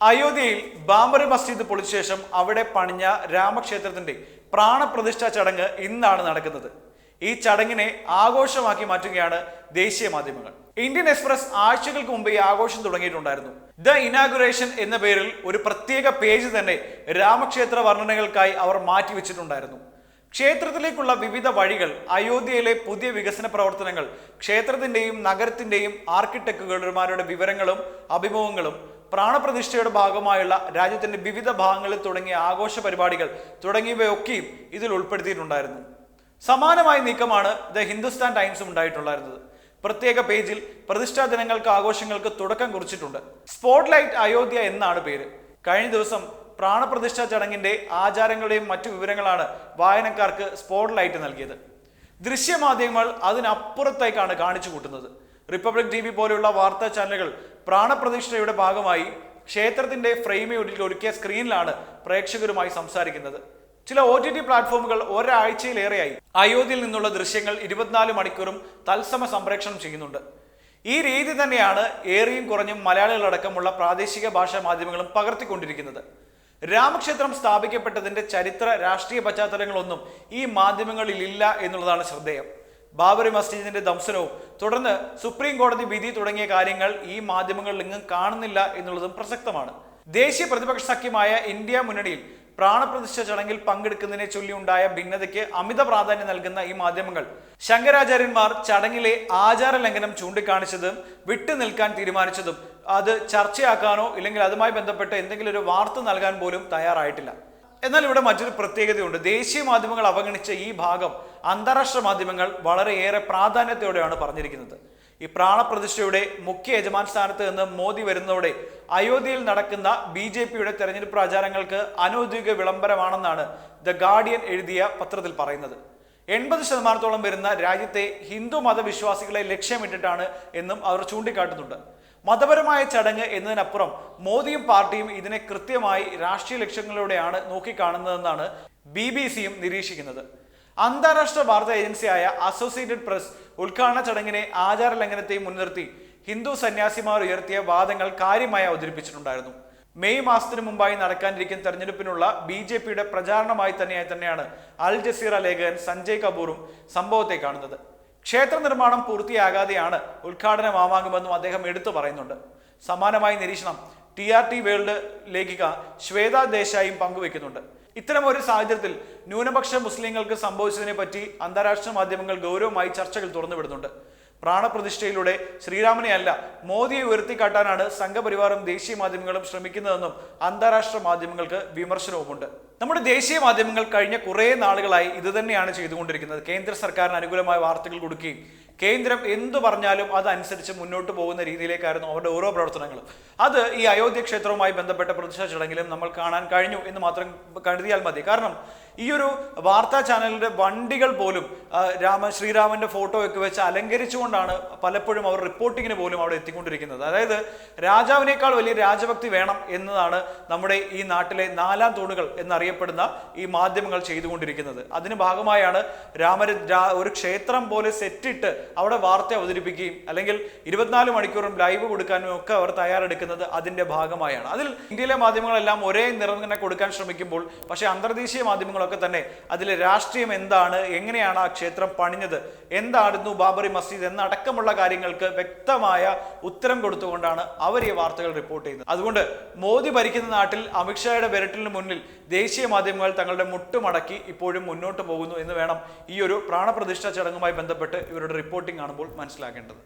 അയോധ്യയിൽ ബാബറി മസ്ജിദ് പൊളിച്ച ശേഷം അവിടെ പണിഞ്ഞ രാമക്ഷേത്രത്തിന്റെ പ്രാണപ്രതിഷ്ഠാ ചടങ്ങ് ഇന്നാണ് നടക്കുന്നത്. ഈ ചടങ്ങിനെ ആഘോഷമാക്കി മാറ്റുകയാണ് ദേശീയ മാധ്യമങ്ങൾ. ഇന്ത്യൻ എക്സ്പ്രസ് ആഴ്ചകൾക്ക് മുമ്പ് ഈ ആഘോഷം തുടങ്ങിയിട്ടുണ്ടായിരുന്നു. ദ ഇനാഗുറേഷൻ എന്ന പേരിൽ ഒരു പ്രത്യേക പേജ് തന്നെ രാമക്ഷേത്ര വർണനകൾക്കായി അവർ മാറ്റിവെച്ചിട്ടുണ്ടായിരുന്നു. ക്ഷേത്രത്തിലേക്കുള്ള വിവിധ വഴികൾ അയോധ്യയിലെ പുതിയ വികസന പ്രവർത്തനങ്ങൾ ക്ഷേത്രത്തിന്റെയും നഗരത്തിന്റെയും ആർക്കിടെക്റ്റുകളുമാരുടെ വിവരങ്ങളും അഭിമുഖങ്ങളും പ്രാണപ്രതിഷ്ഠയുടെ ഭാഗമായുള്ള രാജ്യത്തിന്റെ വിവിധ ഭാഗങ്ങളിൽ തുടങ്ങിയ ആഘോഷ പരിപാടികൾ തുടങ്ങിയവയൊക്കെയും ഇതിൽ ഉൾപ്പെടുത്തിയിട്ടുണ്ടായിരുന്നു. സമാനമായ നീക്കമാണ് ദ ഹിന്ദുസ്ഥാൻ ടൈംസും ഉണ്ടായിട്ടുണ്ടായിരുന്നത്. പ്രത്യേക പേജിൽ പ്രതിഷ്ഠാ ദിനങ്ങൾക്ക് ആഘോഷങ്ങൾക്ക് തുടക്കം കുറിച്ചിട്ടുണ്ട്. സ്പോട്ട് ലൈറ്റ് അയോധ്യ എന്നാണ് പേര്. കഴിഞ്ഞ ദിവസം പ്രാണപ്രതിഷ്ഠാ ചടങ്ങിന്റെ ആചാരങ്ങളുടെയും മറ്റു വിവരങ്ങളാണ് വായനക്കാർക്ക് സ്പോട്ട്ലൈറ്റ് നൽകിയത്. ദൃശ്യമാധ്യമങ്ങൾ അതിനപ്പുറത്തേക്കാണ് കാണിച്ചു കൂട്ടുന്നത്. റിപ്പബ്ലിക് ടി വി പോലെയുള്ള വാർത്താ ചാനലുകൾ പ്രാണപ്രതിഷ്ഠയുടെ ഭാഗമായി ക്ഷേത്രത്തിന്റെ ഫ്രെയിമിൽ ഒരുക്കിയ സ്ക്രീനിലാണ് പ്രേക്ഷകരുമായി സംസാരിക്കുന്നത്. ചില ഒ ടി ടി പ്ലാറ്റ്ഫോമുകൾ ഒരാഴ്ചയിലേറെയായി. അയോധ്യയിൽ നിന്നുള്ള ദൃശ്യങ്ങൾ ഇരുപത്തിനാല് മണിക്കൂറും തത്സമ സംപ്രേക്ഷണം ചെയ്യുന്നുണ്ട്. ഈ രീതി തന്നെയാണ് ഏറിയും കുറഞ്ഞും മലയാളികളടക്കമുള്ള പ്രാദേശിക ഭാഷാ മാധ്യമങ്ങളും പകർത്തിക്കൊണ്ടിരിക്കുന്നത്. രാമക്ഷേത്രം സ്ഥാപിക്കപ്പെട്ടതിന്റെ ചരിത്ര രാഷ്ട്രീയ പശ്ചാത്തലങ്ങളൊന്നും ഈ മാധ്യമങ്ങളിൽ ഇല്ല എന്നുള്ളതാണ് ശ്രദ്ധേയം. ബാബറി മസ്ജിദിന്റെ ദംശനവും തുടർന്ന് സുപ്രീം കോടതി വിധി തുടങ്ങിയ കാര്യങ്ങൾ ഈ മാധ്യമങ്ങളിൽ എങ്ങും കാണുന്നില്ല എന്നുള്ളതും പ്രസക്തമാണ്. ദേശീയ പ്രതിപക്ഷ സഖ്യമായ ഇന്ത്യ മുന്നണിയിൽ പ്രാണപ്രതിഷ്ഠ ചടങ്ങിൽ പങ്കെടുക്കുന്നതിനെ ചൊല്ലിയുണ്ടായ ഭിന്നതയ്ക്ക് അമിത പ്രാധാന്യം നൽകുന്ന ഈ മാധ്യമങ്ങൾ ശങ്കരാചാര്യന്മാർ ചടങ്ങിലെ ആചാര ലംഘനം ചൂണ്ടിക്കാണിച്ചതും വിട്ടുനിൽക്കാൻ തീരുമാനിച്ചതും അത് ചർച്ചയാക്കാനോ ഇല്ലെങ്കിൽ അതുമായി ബന്ധപ്പെട്ട് എന്തെങ്കിലും ഒരു വാർത്ത നൽകാൻ പോലും തയ്യാറായിട്ടില്ല. എന്നാൽ ഇവിടെ മറ്റൊരു പ്രത്യേകതയുണ്ട്. ദേശീയ മാധ്യമങ്ങൾ അവഗണിച്ച ഈ ഭാഗം അന്താരാഷ്ട്ര മാധ്യമങ്ങൾ വളരെയേറെ പ്രാധാന്യത്തോടെയാണ് പറഞ്ഞിരിക്കുന്നത്. ഈ പ്രാണപ്രതിഷ്ഠയുടെ മുഖ്യ യജമാൻ സ്ഥാനത്ത് നിന്ന് മോദി വരുന്നതോടെ അയോധ്യയിൽ നടക്കുന്ന ബി ജെ പിയുടെ തെരഞ്ഞെടുപ്പ് പ്രചാരങ്ങൾക്ക് അനൗദ്യോഗിക വിളംബരമാണെന്നാണ് ദ ഗാർഡിയൻ എഴുതിയ പത്രത്തിൽ പറയുന്നത്. എൺപത് ശതമാനത്തോളം വരുന്ന രാജ്യത്തെ ഹിന്ദു മതവിശ്വാസികളെ ലക്ഷ്യമിട്ടിട്ടാണ് എന്നും അവർ ചൂണ്ടിക്കാട്ടുന്നുണ്ട്. മതപരമായ ചടങ്ങ് എന്നതിനപ്പുറം മോദിയും പാർട്ടിയും ഇതിനെ കൃത്യമായി രാഷ്ട്രീയ ലക്ഷ്യങ്ങളിലൂടെയാണ് നോക്കിക്കാണുന്നതെന്നാണ് ബി ബി സിയും നിരീക്ഷിക്കുന്നത്. അന്താരാഷ്ട്ര വാർത്താ ഏജൻസിയായ അസോസിയേറ്റഡ് പ്രസ് ഉദ്ഘാടന ചടങ്ങിനെ ആചാര ലംഘനത്തെയും മുൻനിർത്തി ഹിന്ദു സന്യാസിമാർ ഉയർത്തിയ വാദങ്ങൾ കാര്യമായി അവതരിപ്പിച്ചിട്ടുണ്ടായിരുന്നു. മെയ് മാസത്തിനു മുമ്പായി നടക്കാനിരിക്കുന്ന തെരഞ്ഞെടുപ്പിനുള്ള ബി ജെ പിയുടെ പ്രചാരണമായി തന്നെയായി തന്നെയാണ് അൽ ജസീറ ലേഖകൻ സഞ്ജയ് കപൂറും സംഭവത്തെ കാണുന്നത്. ക്ഷേത്ര നിർമ്മാണം പൂർത്തിയാകാതെയാണ് ഉദ്ഘാടനം ആവാങ്ങുമെന്നും അദ്ദേഹം എടുത്തു പറയുന്നുണ്ട്. സമാനമായ നിരീക്ഷണം ടി ആർ ടി വേൾഡ് ലേഖിക ശ്വേത ദേശായും പങ്കുവെക്കുന്നുണ്ട്. ഇത്തരം ഒരു സാഹചര്യത്തിൽ ന്യൂനപക്ഷ മുസ്ലിങ്ങൾക്ക് സംഭവിച്ചതിനെ പറ്റി അന്താരാഷ്ട്ര മാധ്യമങ്ങൾ ഗൗരവമായി ചർച്ചകൾ തുറന്നുവിടുന്നുണ്ട്. പ്രാണപ്രതിഷ്ഠയിലൂടെ ശ്രീരാമനെ അല്ല മോദിയെ ഉയർത്തിക്കാട്ടാനാണ് സംഘപരിവാറും ദേശീയ മാധ്യമങ്ങളും ശ്രമിക്കുന്നതെന്നും അന്താരാഷ്ട്ര മാധ്യമങ്ങൾക്ക് വിമർശനവുമുണ്ട്. നമ്മുടെ ദേശീയ മാധ്യമങ്ങൾ കഴിഞ്ഞ കുറേ നാളുകളായി ഇത് തന്നെയാണ് ചെയ്തുകൊണ്ടിരിക്കുന്നത്. കേന്ദ്ര സർക്കാരിന് അനുകൂലമായ വാർത്തകൾ കൊടുക്കുകയും കേന്ദ്രം എന്തു പറഞ്ഞാലും അതനുസരിച്ച് മുന്നോട്ട് പോകുന്ന രീതിയിലേക്കായിരുന്നു അവരുടെ ഓരോ പ്രവർത്തനങ്ങളും. അത് ഈ അയോധ്യ ക്ഷേത്രവുമായി ബന്ധപ്പെട്ട പ്രതിഷ്ഠ ചടങ്ങിലും നമ്മൾ കാണാൻ കഴിഞ്ഞു എന്ന് മാത്രം കരുതിയാൽ മതി. കാരണം ഈ ഒരു വാർത്താ ചാനലിന്റെ വണ്ടികൾ പോലും രാമ ശ്രീരാമന്റെ ഫോട്ടോ ഒക്കെ വെച്ച് അലങ്കരിച്ചുകൊണ്ടാണ് പലപ്പോഴും അവർ റിപ്പോർട്ടിങ്ങിന് പോലും അവിടെ എത്തിക്കൊണ്ടിരിക്കുന്നത്. അതായത് രാജാവിനേക്കാൾ വലിയ രാജഭക്തി വേണം എന്നതാണ് നമ്മുടെ ഈ നാട്ടിലെ നാലാം തൂണുകൾ എന്നറിയപ്പെടുന്ന ഈ മാധ്യമങ്ങൾ ചെയ്തുകൊണ്ടിരിക്കുന്നത്. അതിന് ഭാഗമായാണ് രാമ ഒരു ക്ഷേത്രം പോലെ സെറ്റിട്ട് അവിടെ വാർത്ത അവതരിപ്പിക്കുകയും അല്ലെങ്കിൽ ഇരുപത്തിനാല് മണിക്കൂറും ലൈവ് കൊടുക്കാനും ഒക്കെ അവർ തയ്യാറെടുക്കുന്നത് അതിന്റെ ഭാഗമായാണ്. അതിൽ ഇന്ത്യയിലെ മാധ്യമങ്ങളെല്ലാം ഒരേ നിറം തന്നെ കൊടുക്കാൻ ശ്രമിക്കുമ്പോൾ പക്ഷേ അന്തർദേശീയ മാധ്യമങ്ങളൊക്കെ തന്നെ അതിലെ രാഷ്ട്രീയം എന്താണ് എങ്ങനെയാണ് ആ ക്ഷേത്രം പണിഞ്ഞത് എന്തായിരുന്നു ബാബറി മസ്ജിദ് എന്നടക്കമുള്ള കാര്യങ്ങൾക്ക് വ്യക്തമായ ഉത്തരം കൊടുത്തുകൊണ്ടാണ് അവർ ഈ വാർത്തകൾ റിപ്പോർട്ട് ചെയ്യുന്നത്. അതുകൊണ്ട് മോദി ഭരിക്കുന്ന നാട്ടിൽ അമിത്ഷായുടെ വിരട്ടിന് മുന്നിൽ ദേശീയ മാധ്യമങ്ങൾ തങ്ങളുടെ മുട്ടുമടക്കി ഇപ്പോഴും മുന്നോട്ട് പോകുന്നു എന്ന് വേണം ഈ ഒരു പ്രാണപ്രതിഷ്ഠ ചടങ്ങുമായി ബന്ധപ്പെട്ട് ഇവരുടെ റിപ്പോർട്ടിംഗ് കാണുമ്പോൾ മനസ്സിലാക്കേണ്ടത്.